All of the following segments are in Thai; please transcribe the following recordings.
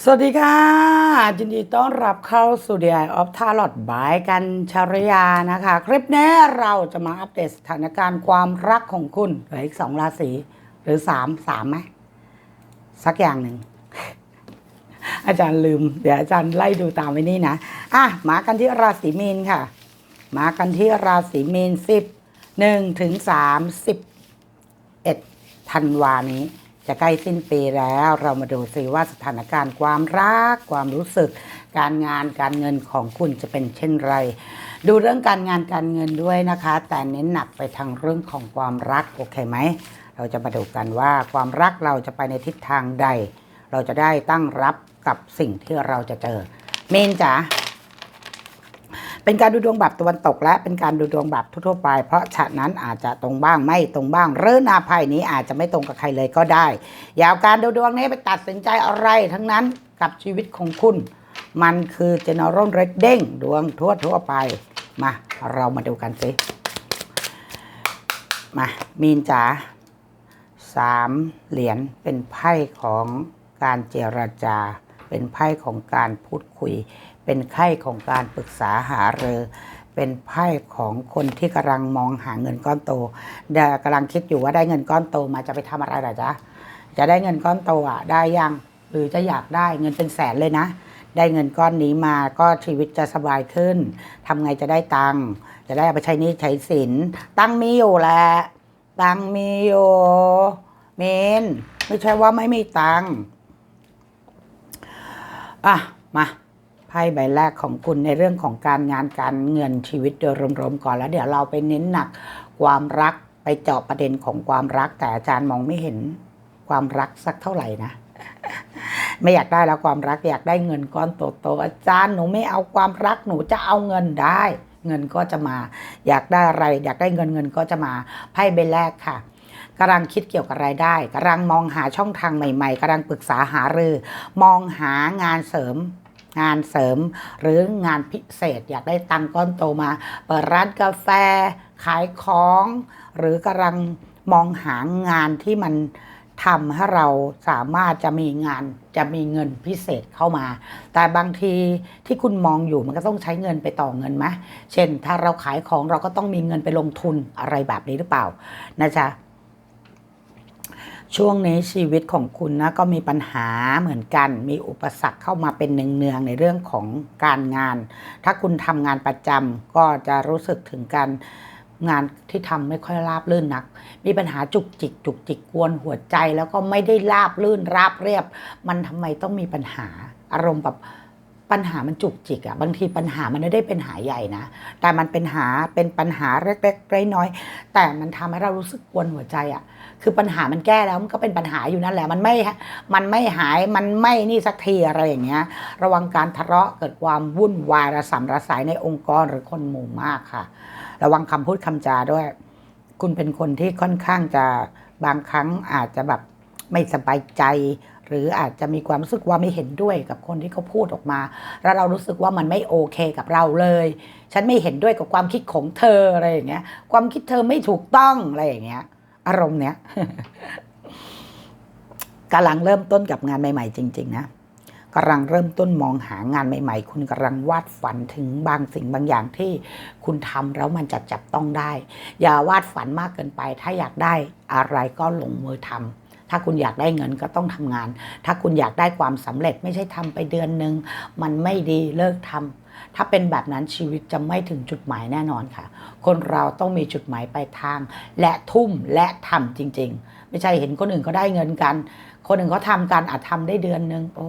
สวัสดีค่ะยินดีต้อนรับเข้าสู่ The Eye of Tarot บายกันชรยานะคะ คลิปนี้เราจะมาอัปเดตสถานการณ์ความรักของคุณเหลืออีกสองราศีหรือสามสามไหมสักอย่างหนึ่ง อาจารย์ลืม เดี๋ยวอาจารย์ไล่ดูตามไว้นี่นะ อะ มากันที่ราศีมีนค่ะ มากันที่ราศีมีนสิบหนึ่งถึงสามสิบเอ็ดธันวานี้ จะใกล้สิ้นปีแล้วเรามาดูสิว่าสถานการณ์ความรัก ความรู้สึก การงานการเงินของคุณจะเป็นเช่นไร ดูเรื่องการงานการเงินด้วยนะคะ แต่เน้นหนักไปทางเรื่องของความรักโอเคไหมเราจะมาดูกันว่าความรักเราจะไปในทิศทางใด เราจะได้ตั้งรับกับสิ่งที่เราจะเจอ เมนจ๋า เป็นการดูดวงแบบตะวันตกและเป็นการดูดวงแบบทั่วไป เพราะฉะนั้นอาจจะตรงบ้างไม่ตรงบ้างหรือนาภัยนี้อาจจะไม่ตรงกับใครเลยก็ได้ อย่าเอาการดูดวงนี้ไปตัดสินใจอะไรทั้งนั้นกับชีวิตของคุณ มันคือ general reading ดวงทั่วๆไปมาเรามาดูกันสิมามีนจ๋าสามเหรียญเป็นไพ่ของการเจรจา เป็นไพ่ของการพูดคุย เป็นไพ่ของการปรึกษาหารือ เป็นไพ่ของคนที่กำลังมองหาเงินก้อนโตเดี๋ยวกำลังคิดอยู่ว่าได้เงินก้อนโตมาจะไปทำอะไรหรอจ๊ะจะได้เงินก้อนโตอะได้ยังหรือจะอยากได้เงินเป็นแสนเลยนะ ได้เงินก้อนนี้มาก็ชีวิตจะสบายขึ้นทำไงจะได้ตังค์จะได้เอาไปใช้หนี้ใช้สิน ตังค์มีอยู่แหละตังค์มีอยู่เมนไม่ใช่ว่าไม่มีตังค์อะมา ไพ่ใบแรกของคุณในเรื่องของการงานการเงินชีวิตโดยรวมๆก่อนแล้วเดี๋ยวเราไปเน้นหนักความรักไปเจาะประเด็นของความรัก แต่อาจารย์มองไม่เห็นความรักสักเท่าไหร่นะ ไม่อยากได้แล้วความรักอยากได้เงินก้อนโตๆอาจารย์หนูไม่เอาความรักหนูจะเอาเงินได้ เงินก็จะมา อยากได้อะไร อยากได้เงินเงินก็จะมาไพ่ใบแรกค่ะกำลังคิดเกี่ยวกับรายได้กำลังมองหาช่องทางใหม่ ๆกำลังปรึกษาหารือ มองหางานเสริม งานเสริมหรืองานพิเศษอยากได้ตังก้อนโตมา เปิดร้านกาแฟ ขายของ หรือกำลังมองหางานที่มันทำให้เราสามารถจะมีงานจะมีเงินพิเศษเข้ามา แต่บางทีที่คุณมองอยู่มันก็ต้องใช้เงินไปต่อเงินไหมเช่น ถ้าเราขายของเราก็ต้องมีเงินไปลงทุนอะไรแบบนี้หรือเปล่านะจ๊ะ ช่วงนี้ชีวิตของคุณนะก็มีปัญหาเหมือนกัน มีอุปสรรคเข้ามาเป็นเนืองๆในเรื่องของการงาน ถ้าคุณทำงานประจำก็จะรู้สึกถึงการงานที่ทำไม่ค่อยราบรื่นนัก มีปัญหาจุกจิก จุกจิกกวนหัวใจ แล้วก็ไม่ได้ราบรื่นราบเรียบ มันทำไมต้องมีปัญหาอารมณ์แบบ ปัญหามันจุกจิกอะบางทีปัญหามันไม่ได้เป็นหาใหญ่นะ แต่มันเป็นหาเป็นปัญหาเล็กๆน้อยๆแต่มันทำให้เรารู้สึกกวนหัวใจอะคือปัญหามันแก้แล้วมันก็เป็นปัญหาอยู่นั่นแหละ มันไม่มันไม่หายมันไม่นี่สักทีอะไรอย่างเงี้ย ระวังการทะเลาะเกิดความวุ่นวายระสำระสายในองค์กรหรือคนหมู่มากค่ะ ระวังคำพูดคำจาด้วย คุณเป็นคนที่ค่อนข้างจะบางครั้งอาจจะแบบไม่สบายใจ หรืออาจจะมีความรู้สึกว่าไม่เห็นด้วยกับคนที่เขาพูดออกมา แล้วเรารู้สึกว่ามันไม่โอเคกับเราเลย ฉันไม่เห็นด้วยกับความคิดของเธออะไรอย่างเงี้ย ความคิดเธอไม่ถูกต้องอะไรอย่างเงี้ย อารมณ์เนี้ยกำลังเริ่มต้นกับงานใหม่ ๆ จริง ๆ นะกำลังเริ่มต้นมองหางานใหม่ ๆ คุณกำลังวาดฝันถึงบางสิ่งบางอย่างที่คุณทำแล้วมันจะจับต้องได้ อย่าวาดฝันมากเกินไป ถ้าอยากได้อะไรก็ลงมือทำ ถ้าคุณอยากได้เงินก็ต้องทำงาน ถ้าคุณอยากได้ความสำเร็จไม่ใช่ทำไปเดือนหนึ่งมันไม่ดีเลิกทำถ้าเป็นแบบนั้นชีวิตจะไม่ถึงจุดหมายแน่นอนค่ะ คนเราต้องมีจุดหมายปลายทาง และทุ่มและทำจริง ๆ ไม่ใช่เห็นคนอื่นเขาได้เงินกัน คนอื่นเขาทำกันอาจทำได้เดือนหนึ่งโอ้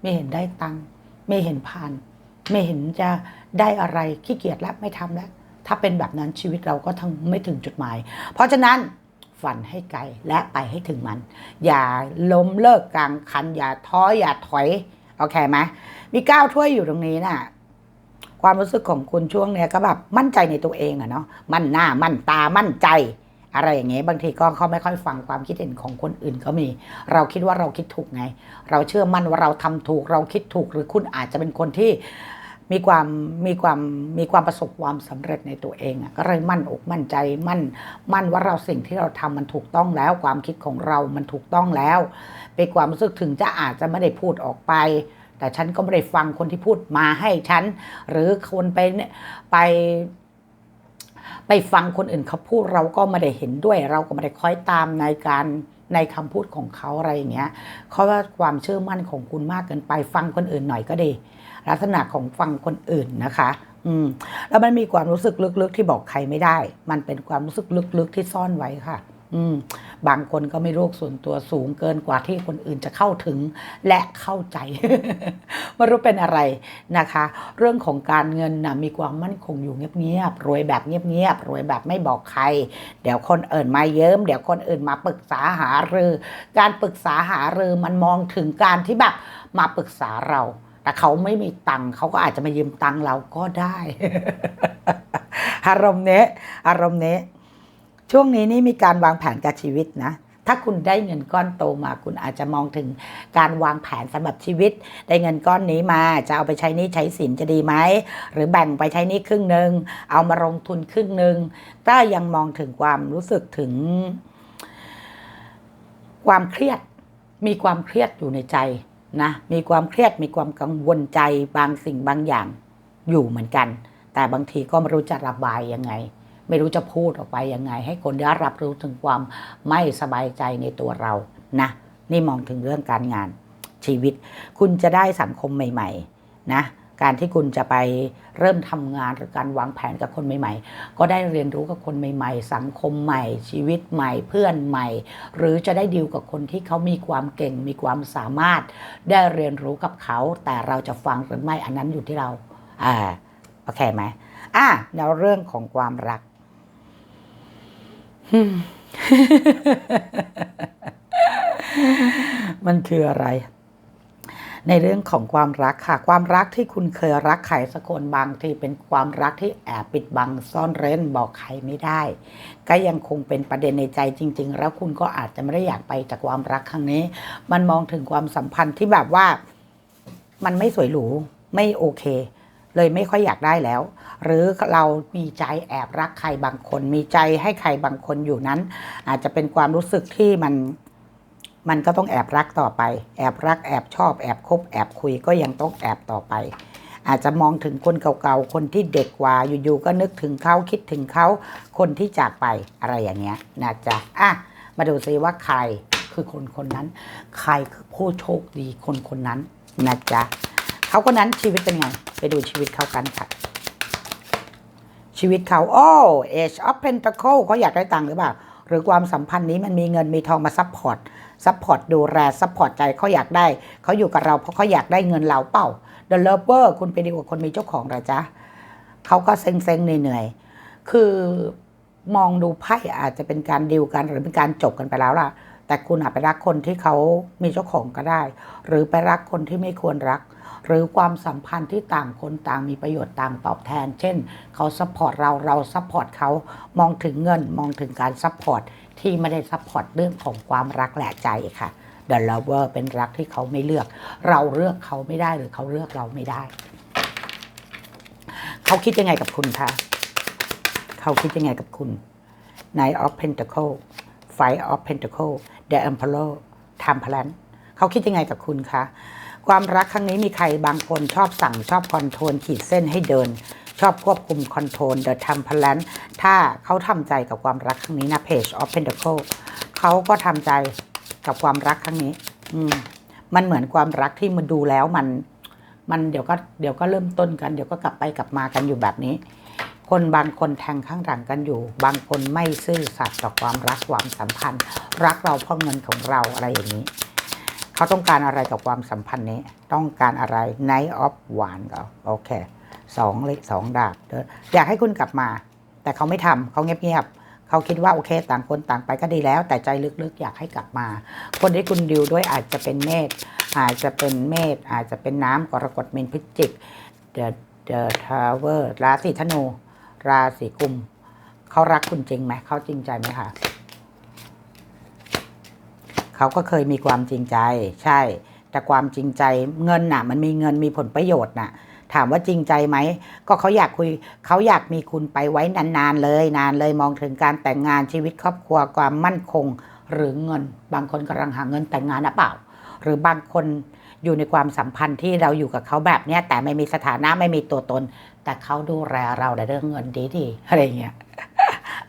ไม่เห็นได้ตังค์ไม่เห็นผ่าน ไม่เห็นจะได้อะไรขี้เกียจแล้วไม่ทำแล้ว ถ้าเป็นแบบนั้นชีวิตเราก็ทั้งไม่ถึงจุดหมาย เพราะฉะนั้น ฝันให้ไกลและไปให้ถึงมัน อย่าล้มเลิกกลางคัน อย่าท้ออย่าถอยโอเคไหมมีก้าวถ้วยอยู่ตรงนี้น่ะความรู้สึกของคุณช่วงเนี้ยก็แบบมั่นใจในตัวเองอะเนาะมั่นหน้ามั่นตามั่นใจ อะไรอย่างเงี้ยบางทีก็เขาไม่ค่อยฟังความคิดเห็นของคนอื่นก็มี เราคิดว่าเราคิดถูกไง เราเชื่อมั่นว่าเราทำถูก เราคิดถูกหรือคุณอาจจะเป็นคนที่ มีความมีความมีความประสบความสำเร็จในตัวเองอะก็เลยมั่นอกมั่นใจมั่นมั่นว่าเราสิ่งที่เราทำมันถูกต้องแล้ว ความคิดของเรามันถูกต้องแล้วเป็นความรู้สึกถึงจะอาจจะไม่ได้พูดออกไป แต่ฉันก็ไม่ได้ฟังคนที่พูดมาให้ฉัน หรือคนไปไปไปฟังคนอื่นเขาพูดเราก็ไม่ได้เห็นด้วย เราก็ไม่ได้คอยตามในการ ในคำพูดของเขาอะไรอย่างเงี้ยเขาว่าความเชื่อมั่นของคุณมากเกินไปฟังคนอื่นหน่อยก็ดี ลักษณะของฟังคนอื่นนะคะ อืมแล้วมันมีความรู้สึกลึกๆที่บอกใครไม่ได้ มันเป็นความรู้สึกลึกๆที่ซ่อนไว้ค่ะ บางคนก็ไม่โรคส่วนตัวสูงเกินกว่าที่คนอื่นจะเข้าถึงและเข้าใจไม่รู้เป็นอะไรนะคะ เรื่องของการเงินนะมีความมั่นคงอยู่เงียบๆรวยแบบเงียบๆรวยแบบไม่บอกใคร เดี๋ยวคนอื่นมาเยิ้มเดี๋ยวคนอื่นมาปรึกษาหารือ การปรึกษาหารือมันมองถึงการที่แบบมาปรึกษาเราแต่เขาไม่มีตังค์เขาก็อาจจะมายืมตังค์เราก็ได้ อารมณ์เนี้ยอารมณ์เนี้ย ช่วงนี้นี่มีการวางแผนกับชีวิตนะ ถ้าคุณได้เงินก้อนโตมา คุณอาจจะมองถึงการวางแผนสำหรับชีวิต ได้เงินก้อนนี้มา จะเอาไปใช้นี้ใช้สินจะดีไหม หรือแบ่งไปใช้นี้ครึ่งหนึ่ง เอามาลงทุนครึ่งหนึ่งถ้ายังมองถึงความรู้สึกถึง ความเครียด มีความเครียดอยู่ในใจนะ มีความเครียด มีความกังวลใจบางสิ่งบางอย่างอยู่เหมือนกัน แต่บางทีก็ไม่รู้จะระบายยังไง ไม่รู้จะพูดออกไปยังไง ให้คนได้รับรู้ถึงความไม่สบายใจในตัวเรานะนี่มองถึงเรื่องการงานชีวิต คุณจะได้สังคมใหม่ ๆ นะการที่คุณจะไปเริ่มทำงานหรือการวางแผนกับคนใหม่ ๆ ก็ได้เรียนรู้กับคนใหม่ ๆ สังคมใหม่ ชีวิตใหม่ เพื่อนใหม่ หรือจะได้ดีลกับคนที่เขามีความเก่ง มีความสามารถ ได้เรียนรู้กับเขา แต่เราจะฟังหรือไม่อันนั้นอยู่ที่เรา อ่า โอเคไหมอะแล้วเรื่องของความรัก มันคืออะไร ในเรื่องของความรักค่ะ ความรักที่คุณเคยรักใครสักคนบางทีเป็นความรักที่แอบปิดบังซ่อนเร้นบอกใครไม่ได้ ก็ยังคงเป็นประเด็นในใจจริง ๆ แล้วคุณก็อาจจะไม่ได้อยากไปจากความรักครั้งนี้ มันมองถึงความสัมพันธ์ที่แบบว่า มันไม่สวยหรูไม่โอเค เลยไม่ค่อยอยากได้แล้ว หรือเรามีใจแอบรักใครบางคน มีใจให้ใครบางคนอยู่นั้น อาจจะเป็นความรู้สึกที่มันมันก็ต้องแอบรักต่อไป แอบรักแอบชอบแอบคบแอบคุยก็ยังต้องแอบต่อไป อาจจะมองถึงคนเก่าๆ คนที่เด็กกว่าอยู่ๆก็นึกถึงเขาคิดถึงเขาคนที่จากไปอะไรอย่างเงี้ยนะจ๊ะอะมาดูซิว่าใครคือคนคนนั้น ใครคือผู้โชคดีคนคนนั้นนะจ๊ะเขาคนนั้นชีวิตเป็นไง ไปดูชีวิตเขากันค่ะ ชีวิตเขาโอ้ Age of Pentacle เขาอยากได้ตังค์หรือเปล่า หรือความสัมพันธ์นี้มันมีเงินมีทองมาซัพพอร์ตซัพพอร์ตดูแลซัพพอร์ตใจเขาอยากได้ เขาอยู่กับเราเพราะเขาอยากได้เงินเราเปล่า The Lover คุณไปดีกว่าคนมีเจ้าของหรอจ๊ะเขาก็เซ็งๆเหนื่อยๆคือมองดูไพ่อาจจะเป็นการดิวกันหรือเป็นการจบกันไปแล้วล่ะ แต่คุณอาจไปรักคนที่เขามีเจ้าของก็ได้ หรือไปรักคนที่ไม่ควรรัก หรือความสัมพันธ์ที่ต่างคนต่างมีประโยชน์ต่างตอบแทน เช่น เขาซัพพอร์ตเราเราซัพพอร์ตเขามองถึงเงินมองถึงการซัพพอร์ตที่ไม่ได้ซัพพอร์ตเรื่องของความรักและใจค่ะ The Lover เป็นรักที่เขาไม่เลือก เราเลือกเขาไม่ได้หรือเขาเลือกเราไม่ได้ เขาคิดยังไงกับคุณคะเขาคิดยังไงกับคุณ Knight of Pentacle Five of Pentacle The Emperor Time Plan เขาคิดยังไงกับคุณคะ ความรักครั้งนี้มีใครบางคนชอบสั่งชอบคอนโทรลขีดเส้นให้เดิน ชอบควบคุมคอนโทรล The Time Plan ถ้าเขาทำใจกับความรักครั้งนี้นะ Page of Pentacle เขาก็ทำใจกับความรักครั้งนี้ อืมมันเหมือนความรักที่มันดูแล้วมัน มันเดี๋ยวก็เดี๋ยวก็เริ่มต้นกัน เดี๋ยวก็กลับไปกลับมากันอยู่แบบนี้ คนบางคนแทงข้างหลังกันอยู่ บางคนไม่ซื่อสัตย์ต่อความรักความสัมพันธ์ รักเราเพราะเงินของเราอะไรอย่างนี้ เขาต้องการอะไรกับความสัมพันธ์นี้ ต้องการอะไร Night of w a n ก็โอเคสองเลยสองดาบเด้ออยากให้คุณกลับมา แต่เขาไม่ทำเขาเงียบๆเขาคิดว่าโอเค ต่างคนต่างไปก็ดีแล้ว แต่ใจลึกๆ อยากให้กลับมา คนที่คุณดิวด้วยอาจจะเป็นเมษอาจจะเป็นเมษอาจจะเป็นน้ำกรกฎเมนพิจิก The The Tower ราศีธนู ราศีกุมเขารักคุณจริงไหมเขาจริงใจไหมคะ เขาก็เคยมีความจริงใจ ใช่ แต่ความจริงใจเงินน่ะ มันมีเงินมีผลประโยชน์น่ะ ถามว่าจริงใจไหม ก็เขาอยากคุยเขาอยากมีคุณไปไว้นานๆเลยนานเลยมองถึงการแต่งงานชีวิตครอบครัวความมั่นคงหรือเงิน บางคนกำลังหาเงินแต่งงานหรือเปล่า หรือบางคนอยู่ในความสัมพันธ์ที่เราอยู่กับเขาแบบเนี้ยแต่ไม่มีสถานะไม่มีตัวตน แต่เขาดูแลเราในเรื่องเงินดีๆอะไรเงี้ย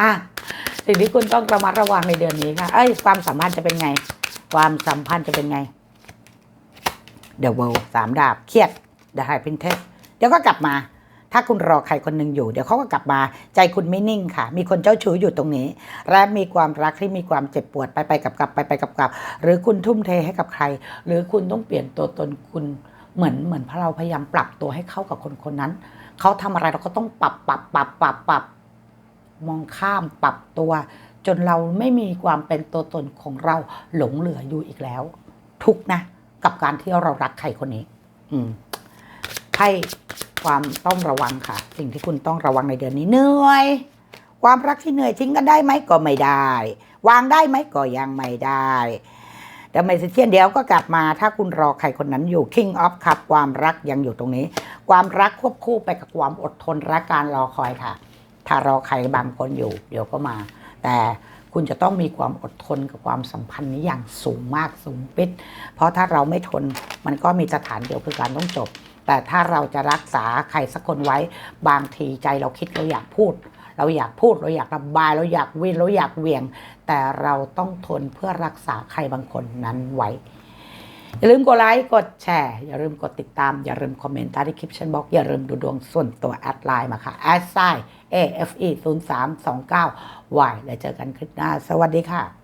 อะ สิ่งที่คุณต้องระมัดระวังในเดือนนี้ค่ะ เอ้ยความสัมพันธ์จะเป็นไง ความสัมพันธ์จะเป็นไงเด e w เวลสามดาบเครียด The High Princess เดี๋ยวก็กลับมา ถ้าคุณรอใครคนหนึ่งอยู่ เดี๋ยวเขาก็กลับมา ใจคุณไม่นิ่งค่ะ มีคนเจ้าชู้อยู่ตรงนี้ และมีความรักที่มีความเจ็บปวดไปไปกับกับไปไปกับกับ หรือคุณทุ่มเทให้กับใคร หรือคุณต้องเปลี่ยนตัวตนคุณเหมือนเหมือนพเราพยายามปรับตัวให้เข้ากับคนคนนั้น เขาทำอะไรเราก็ต้องปรับปรับปรับปรับปรับ มองข้ามปรับตัว จนเราไม่มีความเป็นตัวตนของเราหลงเหลืออยู่อีกแล้ว ทุกนะ กับการที่เรารักใครคนนี้ อืมให้ความต้องระวังค่ะ สิ่งที่คุณต้องระวังในเดือนนี้เหนื่อย ความรักที่เหนื่อยทิ้งกันได้ไหมก็ไม่ได้ วางได้ไหมก็ยังไม่ได้แต่ไม่เช่นเดียวก็กลับมาถ้าคุณรอใครคนนั้นอยู่ King of ครับความรักยังอยู่ตรงนี้ ความรักควบคู่ไปกับความอดทนและการรอคอยค่ะ ถ้ารอใครบางคนอยู่ เดี๋ยวก็มา แต่คุณจะต้องมีความอดทนกับความสัมพันธ์นี้อย่างสูงมากสูงปิด เพราะถ้าเราไม่ทนมันก็มีสถานเดียวคือการต้องจบ แต่ถ้าเราจะรักษาใครสักคนไว้ บางทีใจเราคิดเราอยากพูด เราอยากพูดเราอยากระบายเราอยากวินเราอยากเหวียง แต่เราต้องทนเพื่อรักษาใครบางคนนั้นไว้อย่าลืมกดไลค์ กดแชร์ อย่าลืมกดติดตาม อย่าลืมคอมเมนต์ใต้คลิปฉันบล็อก อย่าลืมดูดวงส่วนตัวแอดไลน์มาค่ะ แอดไซ AFE 0 3 2 9 Y แล้วเจอกันคลิปหน้า สวัสดีค่ะ